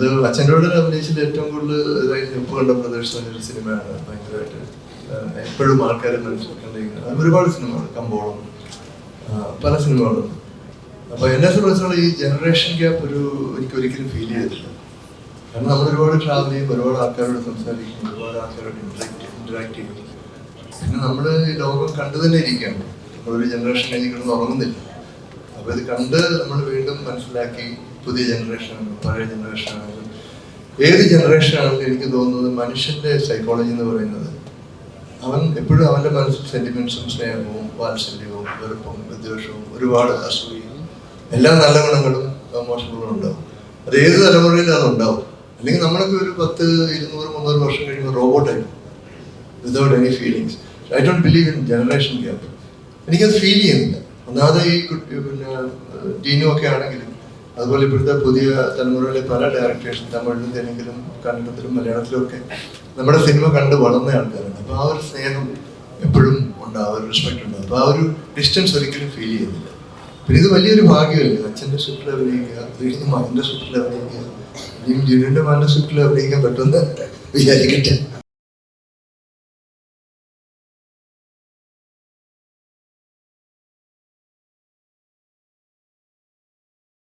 അത് അച്ഛനോട് അഭിനയിച്ചത് ഏറ്റവും കൂടുതൽ ഉപ്പ് കണ്ട ബ്രദേഴ്സ് എന്നൊരു സിനിമയാണ് ഭയങ്കരമായിട്ട് എപ്പോഴും ആൾക്കാരെ മനസ്സിലാക്കേണ്ടിയിരിക്കുന്നത്. അത് ഒരുപാട് സിനിമകൾ കമ്പോളം പല സിനിമകളും. അപ്പൊ എന്നെ സംബന്ധിച്ചുള്ള ഈ ജനറേഷൻ ഗ്യാപ്പ് ഒരു എനിക്ക് ഒരിക്കലും ഫീൽ ചെയ്തിട്ടില്ല. കാരണം നമ്മൾ ഒരുപാട് ട്രാവൽ ചെയ്യും ഒരുപാട് ആൾക്കാരോട് സംസാരിക്കും ഒരുപാട് ആൾക്കാരോട് ഇന്ററാക്ട് ഇന്ററാക്ട് ചെയ്യും. പിന്നെ നമ്മൾ ലോകം കണ്ടു തന്നെ ഇരിക്കുകയാണ്. നമ്മളൊരു ജനറേഷൻ കഴിഞ്ഞ് ഉറങ്ങുന്നില്ല. അപ്പൊ ഇത് കണ്ട് നമ്മൾ വീണ്ടും മനസ്സിലാക്കി പുതിയ ജനറേഷൻ പഴയ ജനറേഷൻ ആണെങ്കിലും ഏത് ജനറേഷൻ ആണെങ്കിലും എനിക്ക് തോന്നുന്നത് മനുഷ്യന്റെ സൈക്കോളജി എന്ന് പറയുന്നത് അവൻ എപ്പോഴും അവന്റെ മനസ്സിൽ സെന്റിമെന്റ്സും സ്നേഹവും വാത്സല്യവും വെറുപ്പും വിദ്വേഷവും ഒരുപാട് അസൂയയും എല്ലാ നല്ല ഗുണങ്ങളും മോശങ്ങളും ഉണ്ടാവും. അത് ഏത് തലമുറയിലും അതുണ്ടാവും അല്ലെങ്കിൽ നമ്മളൊക്കെ ഒരു പത്ത് ഇരുന്നൂറ് മുന്നൂറ് വർഷം കഴിയുമ്പോൾ റോബോട്ടായി without any feelings I don't believe in generation gap എനിക്കത് ഫീൽ ചെയ്യുന്നില്ല. ഒന്നാമത് ഈ കുട്ടി പിന്നെ ടീനും ഒക്കെ ആണെങ്കിലും അതുപോലെ ഇപ്പോഴത്തെ പുതിയ തലമുറയിലെ പല ഡയറക്ടേഴ്സും തമിഴിലും തെലുങ്കിലും കന്നഡത്തിലും മലയാളത്തിലും ഒക്കെ നമ്മുടെ സിനിമ കണ്ട് വളർന്ന ആൾക്കാരാണ്. അപ്പോൾ ആ ഒരു സ്നേഹം എപ്പോഴും ഉണ്ടാവും ഒരു റെസ്പെക്ട് ഉണ്ടാവും അപ്പോൾ ആ ഒരു ഡിസ്റ്റൻസ് ഒരിക്കലും ഫീൽ ചെയ്യുന്നില്ല. പിന്നെ ഇത് വലിയൊരു ഭാഗ്യമല്ലേ? അച്ഛന്റെ സ്വിഫ്റ്റിൽ അഭിനയിക്കുക വീടിന് മകന്റെ സ്വിഫ്റ്റിൽ അഭിനയിക്കുക ഇനിയും ജിനുവിന്റെ മകന്റെ സ്വിഫ്റ്റിൽ അഭിനയിക്കാൻ പറ്റുമെന്ന് വിചാരിക്കട്ടെ.